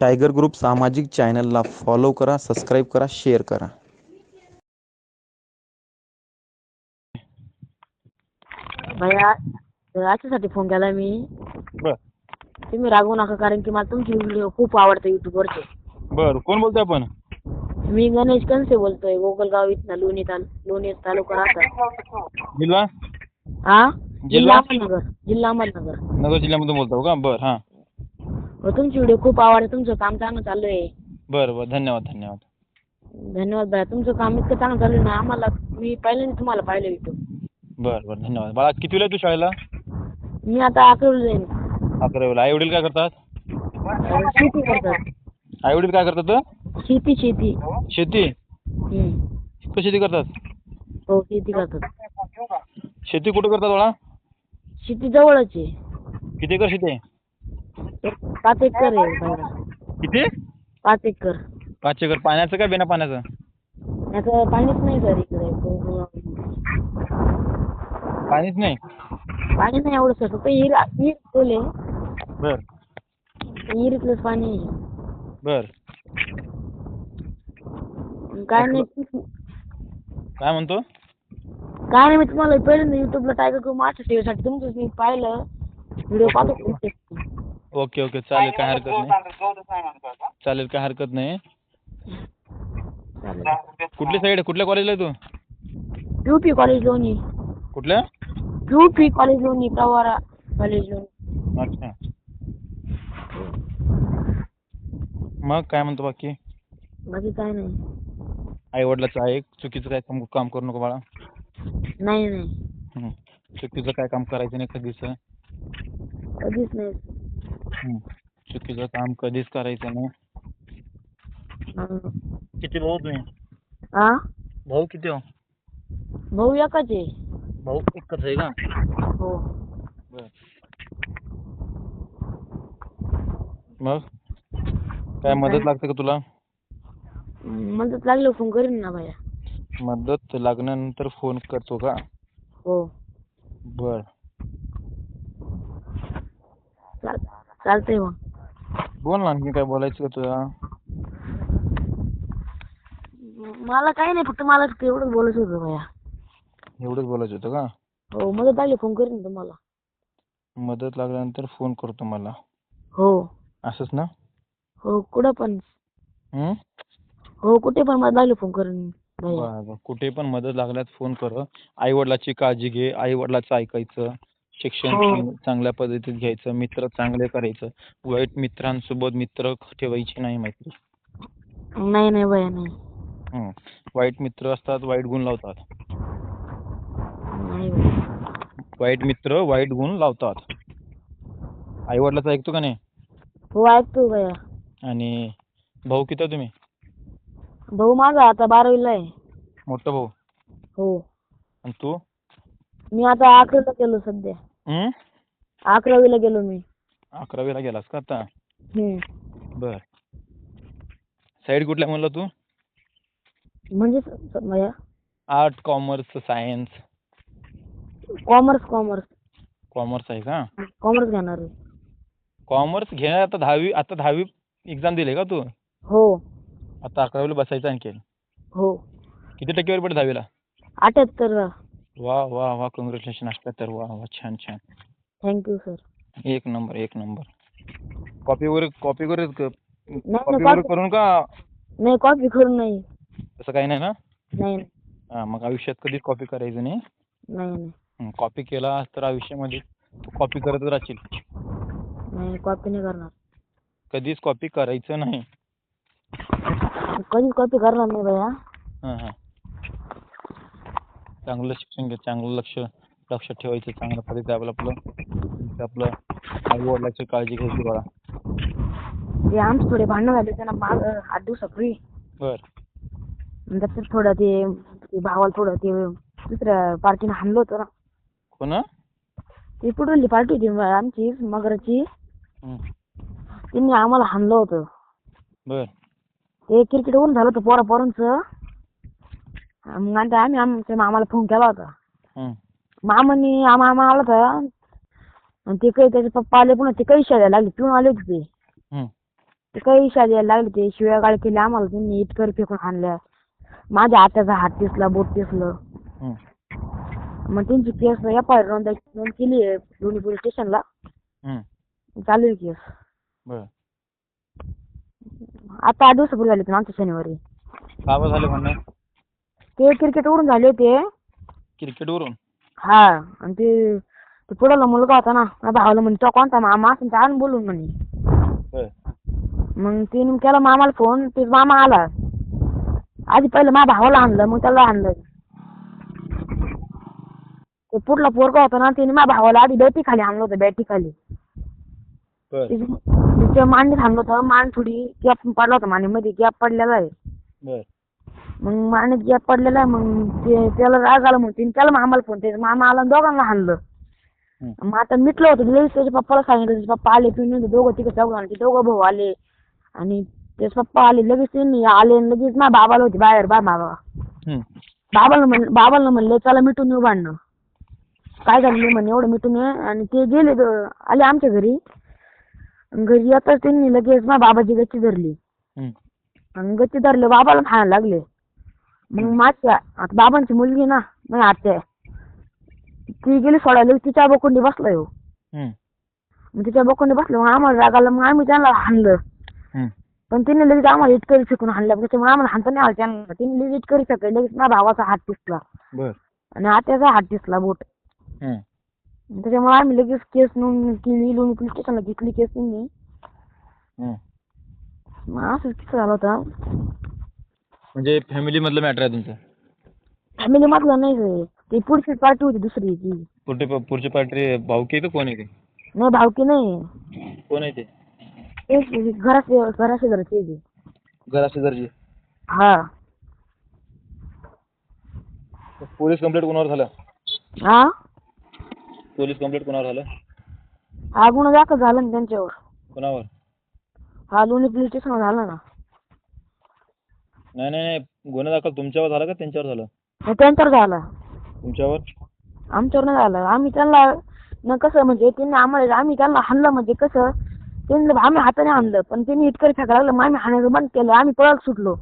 Tiger group सामाजिक चॅनलला follow करा सबस्क्राईब करा शेअर करा. भैया याच्यासाठी फ़ोन केला मी. बर. तुम्ही रागवू नका कारण की मला तुमचे व्हिडिओ खूप आवडते युट्यूबवरचे बर कोण बोलतोय आपण? मी गणेश कनसे बोलतोय गोगलगाव इथनं लोणी ताल लोणी तालुका राहता जिल्हा? हा जिल्हा? जिल्हा? अहमदनगर जिल्हा अहमदनगर. नगर जिल्ह्यामधून बोलतो का? बर हाँ हो. तुमचे व्हिडिओ खूप आवडते तुमचं काम चांगलं चालू आहे बरं बरं धन्यवाद धन्यवाद. धन्यवाद भैया तुमचं काम इतकं चांगलं चालू आहे ना आम्हाला मी पहिल्यांदा तुम्हाला पाहिलं युट्यूब बरं बरं धन्यवाद. बाळा कितीला आहे तू शाळेला? मी आता अकरावीला जाईन. अकरावीला. आई वडील काय करतात? अं, शेती करतात. आई वडील काय करतात? शेती शेती. शेती? हम्म. कुठं शेती करतात? हो शेती करतात. शेती कुठं करतात बाळा? शेती जवळच आहे. किती एकर शेती आहे? पाच एकर आहे भैया किती? पाच एकर. पाच एकर. पाण्याचं का बिना पाण्याचं? आता पाणीच नाही सर इकडे. पाणीच नाही? पाणी नाही एवढं सर. फक्त विहीर विहीर खोले बर. विहिरीतलंच पाणी आहे. बर. काय नाही. काय म्हणतो? काय नाही मी तुम्हाला पहिल्यांदा युट्यूबला टायगर करू मास्टर टीव्हीसाठी तुमचंच मी पाहिलं. व्हिडिओ पाहतो. तुमचे. Okay okay. चालेल काय हरकत नाही. चालेल काय हरकत नाही. चालेल. कुठली साईड कुठल्या कॉलेजला आहे तू? युपी कॉलेज लोणी. कुठल्या? युपी कॉलेज लोणी प्रवारा कॉलेज लोणी. अच्छा. मग काय म्हणतो बाकी? बाकी काय नाही. आई वडिलाचं आहे चुकीचं काय काम काम करू नको बाळा. नाही नाही. चुकीचं काय काम करायचं नाही कधीच. कधीच नाही. चुकीचं काम कधीच करायचं नाही. किती भाऊ तुम्ही? हा भाऊ किती हो? भाऊ एकच आहे. भाऊ एकच आहे का? हो. बर. मग? काय मदत लागते का तुला? मदत लागलं फोन करीन ना भैया मदत लागल्यानंतर फोन करतो का? हो. बर. चालतंय मग. बोल ना आणखी काय बोलायचं का तुला? मला काही नाही फक्त मला तेवढंच बोलायचं होतं भैया एवढंच बोलायचं होतं का? हो मदत लागली फोन करीन तुम्हाला. मदत लागल्यानंतर फोन करतो मला. हो. असंच ना? हो कुठं पण. हं? हो कुठे पण मदत लागली फोन करीन भैया बरं कुठे पण मदत लागल्यास फोन कर. आई वडिलाची काळजी घे आई वडिलाचं ऐकायचं. शिक्षण हो. चांग- चांगल्या पद्धतीत घ्यायचं मित्र चांगले करायचं. वाईट मित्रांसोबत मित्र ठेवायची नाही मैत्री नाही नाही भैया नाही. हं. वाईट मित्र असतात वाईट गुण लावतात. नाही. वाईट मित्र वाईट गुण लावतात. आई वडिलाचं ऐकतो का नाही? हो ऐकतो भैया आणि भाऊ किती आहे तुम्ही? भाऊ माझा आता बारावीला आहे. मोठा भाऊ? हो. आणि तू? मी आता अकरावीला गेलो सध्या. हं? अकरावीला गेलो मी. अकरावीला गेलास का आता? हम्म. बर. साईड कुठल्या म्हणला तू? म्हणजे स- भैया art commerce science. Commerce commerce. Commerce आहे का? कॉमर्स घेणार आहे. कॉमर्स घेणार आता दहावी आता दहावी एक्झाम दिली का तू? हो. आता अकरावीला बसायचं आणखी हो. किती टक्केवारी पडे दहावीला? अठ्याहत्तर वा वा वा कॉंग्रॅच्युलेशन अठ्याहत्तर वा वा छान छान. थँक्यू सर एक नंबर एक नंबर कॉपी वगैरे कॉपी वगैरे कॉपी वगैरे करून का? नाही कॉपी करून नाही. तसं काही नाही ना? नाही हा मग आयुष्यात कधीच कॉपी करायचं नाही? नाही नाही. कॉपी केला तर आयुष्यामध्ये कॉपी करतच राहशील. नाही कॉपी नाही करणार. कधीच कॉपी करायचं नाही. कधीच कॉपी करणार नाही भैया हां हां. चांगलं शिक्षण घे चांगलं लक्ष लक्षात ठेवायचं चांगल्या पद्धतीचं आपलं आपलं आपलं आई वडिलाची काळजी घ्यायची बाळा. ते आमचे थोडे भांडणं झाले त्यांना माग आठ दिवसापूर्वी बर. नंतर ते थोडं ते ते भावाला थोडं ते दुसऱ्या पार्टीने हाणलं होतं ना. कोण? ती पुढली पार्टी होती म- आमची मगराची. हं. त्यांनी आम्हाला हाणलं होतं. बर. ते क्रिकेट ऊन झालं होतं पोरा पोरांचं मग आम्ही आमच्या मामाला फोन केला होता. हं. मामानी मामा आला होता. आणि ते काही त्याचे पप्पा आले पुन्हा ते काही शाळेला लागले पिऊन आले होते ते. हं. ते काही इशा द्यायला लागले ते शिव्या गाळ केल्या आम्हाला त्यांनी इटकर फेकून हाणल्या माझ्या आत्याचा हात दिसला बोट दिसलं. हं. मग त्यांची केस आय आर नोंद नोंद केली आहे लोणी पोलीस स्टेशनला. हं. चालू आहे केस. आता आठ दिवसापूर्वी झाले होते मागच्या शनिवारी. का बरं झालं म्हणणं ते क्रिकेटवरून झाले होते. क्रिकेटवरून हा आणि ते ते पुढला मुलगा होता ना माझ्या भावाला म्हणे तो कोणता मामा? असं ते आण बोलून म्हणे. बरं मग तिने केला मामाला फोन ते मामा आला. आधी पहिलं माझ्या भावाला आणलं मग त्याला आणलं. ते पुढला पोरगा होता ना तिने माझ्या भावाला आधी बॅटी खाली आणलं होतं बॅटी खाली बरं मांडीत आणलं होतं मान थोडी गॅप पडला होता मांडीमध्ये गॅप पडलेला आहे. बरं मग मांडीत गॅप पडलेला आहे मग ते त्याला राग आला म्हणून तिने त्याला मामाला फोन त्याचा मामा आला आणि दोघांना हाणलं. मग आता मिटलं होतं. लगेच त्याच्या पप्पाला सांगितलं त्याचे पप्पा आले पिऊन येऊन दोघं तिघं चौघं ते दोघं भाऊ आले. आणि त्याचे पप्पा आले लगेच त्यांनी आले आणि लगेच माझ्या बाबाला होते बाहेर बा बाबा. बाबाला म्हण बाबाला म्हणले चला मिटून येऊ भांडणं. काय झालं नाही म्हणे एवढं मिटून ये. आणि ते गेले आले आमच्या घरी. घरी येताच त्यांनी लगेच माझ्या बाबाची गच्ची धरली. आणि गच्ची धरले बाबाला खायला लागले. मग माझ्या आता बाबांची मुलगी ना माझी आत्या आहे. ती गेली सोडायला तिच्या बोकुंडी बसला हो हं. मग तिच्या बोकुंडी बसलं मग आम्हाला राग आला मग आम्ही त्यांना हाणलं. पण तिने लगेच आम्हाला इटकरी फेकून हाणलं त्याच्यामुळे आम्हाला हाणता नाही आलं त्यांना तिने लगेच इटकरी फेकली लगेच माझ्या भावाचा हात दिसला बरं आणि आत्याचा हात दिसला बोट. त्याच्यामुळे आम्ही लगेच केस नोंद केली लोणी पोलीस स्टेशनला घेतली केस हं. मग असंच किस्सा झाला होता म्हणजे फॅमिली मधलं मॅटर आहे तुमचं? फॅमिली मधलं नाही रे. ती पुढची पार्टी होती दुसरी ती. पुढे पुढची पार्टी भाऊकी का कोण आहे ते? नाही भावकी नाही. कोण आहे ते? तेच घरात घराशी घराची आहे ती. घरा शेजारची हा. पोलीस कंप्लेंट कोणावर झालं? हा? पोलीस कंप्लेंट कोणावर झालं? हा गुन्हा दाखल झाला ना त्यांच्यावर. कोणावर? हा लोणी पोलीस स्टेशनवर झाला ना. नाही नाही नाही. गुन्हा दाखल तुमच्यावर झाला का त्यांच्यावर झालं? त्यांच्यावर झाला. तुमच्यावर? आमच्यावर नाही झालं. आम्ही त्यांना न कसं म्हणजे त्यांनी आम्हाला आम्ही त्यांना हाणलं म्हणजे कसं? त्यांनी आम्ही हाताने आणलं पण त्यांनी इटकरी फेकायला लागलं. मग आम्ही हाणायचं बंद केलं. आम्ही पळत सुटलो.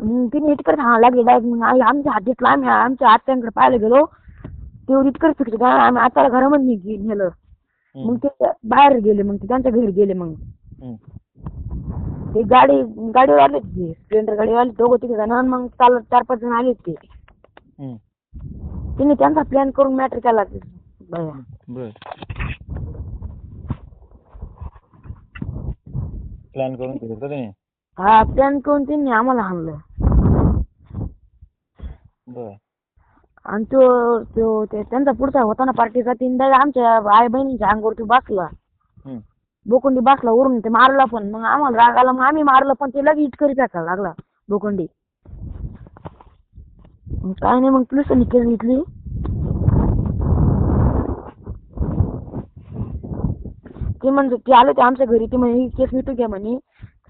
मग तिने इटकरी हाणायला लागले. डायरेक्ट मग आम्ही आमच्या हात घेतला. आम्ही आमच्या आत्यांकडे पाहायला गेलो. तेवढी इटकरी फेकली. आम्ही आत्याला घरामध्ये गे- नेलं. मग ते बाहेर गेले. मग ते त्यांच्या घरी गेले मग. ते गाडी गाडीवर आले ते स्प्लेंडर गाडीवर आले दोघं तिघे जण. आणि मग चालत चार पाच जण आले ते. त्यांनी त्यांचा प्लॅन करून मॅटर केला ते. बाया. बर. प्लॅन करून केलं का त्याने हा प्लॅन करून त्यांनी आम्हाला हाणलं. बर. आणि तो तो ते त्यांचा पुढचा होता ना पार्टीचा तीनदा आमच्या आई बहिणीच्या अंगावरती बसला. बोकुंडी बसला वरून ते मारला पण. मग आम्हाला राग आला मग आम्ही मारलं पण ते लगेच इटकरी फेकायला लागला बोकुंडी. मग काय नाही मग पोलिसांनी केस घेतली ते म्हणजे ते आले ते आमच्या घरी ते म्हणे केस मिटून घ्या म्हणे.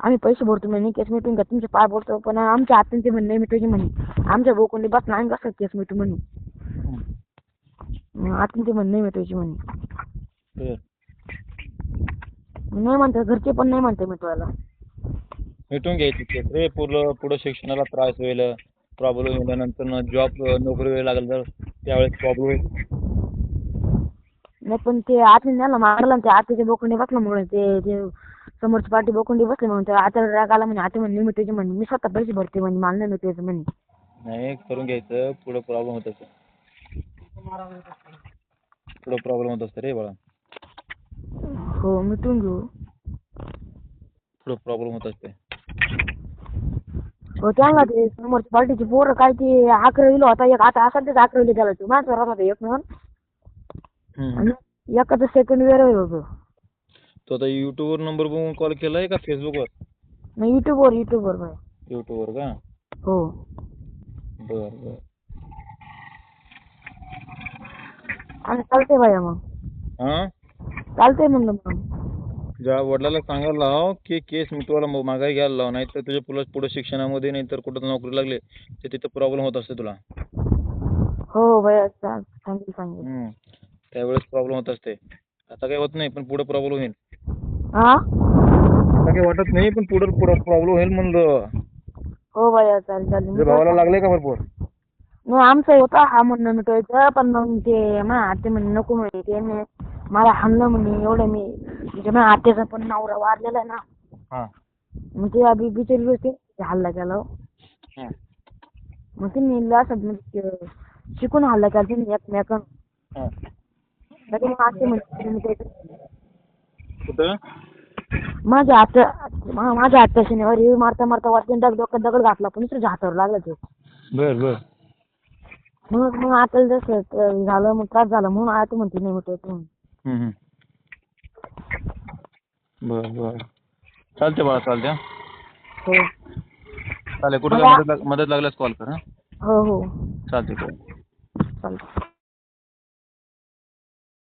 आम्ही पैसे भरतो म्हणे केस मिटून घ्या. तुमचे पाय भरतो पण आमच्या आत्याने ते म्हणणे मिटवायचे म्हणे. आमच्या बोकुंडी बसला आम्ही कसं केस मिटू म्हणे ते म्हणणे मिटवायचे म्हणे. नाही म्हणतात घरचे पण नाही म्हणते मिटवायला. मिटून घ्यायची केस रे पुढं पुढं शिक्षणाला त्रास होईल प्रॉब्लेम होईल नंतर जॉब नोकरी वेळ लागेल तर त्यावेळेस प्रॉब्लेम होईल. नाही पण ते आतून त्यांना मारलं ते आत्याच्या बोकुंडी बसलं म्हणून ते ते समोरची पार्टी बोकुंडी बसली म्हणून ते आत्याला राग आला म्हणे आत्या म्हणे मिटवायचे म्हणे मी स्वतः पैसे भरते म्हणे मला नाही मिटवायचं म्हणे. नाही करून घ्यायचं पुढं प्रॉब्लेम होत असतं पुढं प्रॉब्लेम होत असतं रे बाळा. हो मिटून घेऊ. पुढं प्रॉब्लेम होत असते. हो त्यांना ते समोरची पार्टीची पोरं काय ते अकरावीला होता एक आता असा तेच अकरावीला गेला तो. माझ्या घरात होता एक म्हणून. आणि एकाचं सेकंड इयर होतं तो आता युट्यूबवर नंबर बघून कॉल केलाय का फेसबुकवर नाही युट्यूबवर युट्यूबवर बाय युट्यूबवर का? हो. बर बर. आणि चालते बाया मग. हां? चालतंय म्हणलं मग. ज्या वडिलाला सांगायला लाव की केस मिटवायला मग माघारी घ्यायला लाव नाही तर तुझ्या पुढं पुढं शिक्षणामध्ये नाही तर कुठं नोकरी लागली तर तिथं प्रॉब्लेम होत असते तुला. हो बाया चा- सांगेल सांगेल. हं. त्यावेळेस प्रॉब्लेम होत असते. आता काही होत नाही पण पुढे प्रॉब्लेम होईल. हा आता काही वाटत नाही पण पुढे पुढे प्रॉब्लेम होईल म्हणलं. हो भैया चालेल चालेल. तुझ्या भावाला. लागले का भरपूर? नाही आमचं होता हा म्हणणं मिटवायचं पण मग ते माझ्या आते म्हणे नको म्हणे मला हाणलं म्हणे एवढं मी म्हणजे माझ्या आत्याचा पण नवरा वारलेला आहे ना हा मग ते आधी बिचारी होते ते हल्ला केला हो. हं. मग त्यांनी असं म्हणजे ते शिकून हल्ला केला त्यांनी एकमेकां हा. लगेच मग आते तुम्ही काय- कुठं माझ्या आत्या मा- माझ्या आत्या शनिवारी मारता मारता वाटते दगड डोक्यात दगड घातला पण दुसऱ्याच्या हातावर लागला ते बर बर मग मग आता जसं ते झालं मग त्रास झाला म्हणून आता म्हणते नाही हम्म. बर बर. चालते बाळा चालते हा. चालेल कुठं मदत लाग- मदत लागल्यास कॉल कर हा. हो हो. चालते चालते चालतं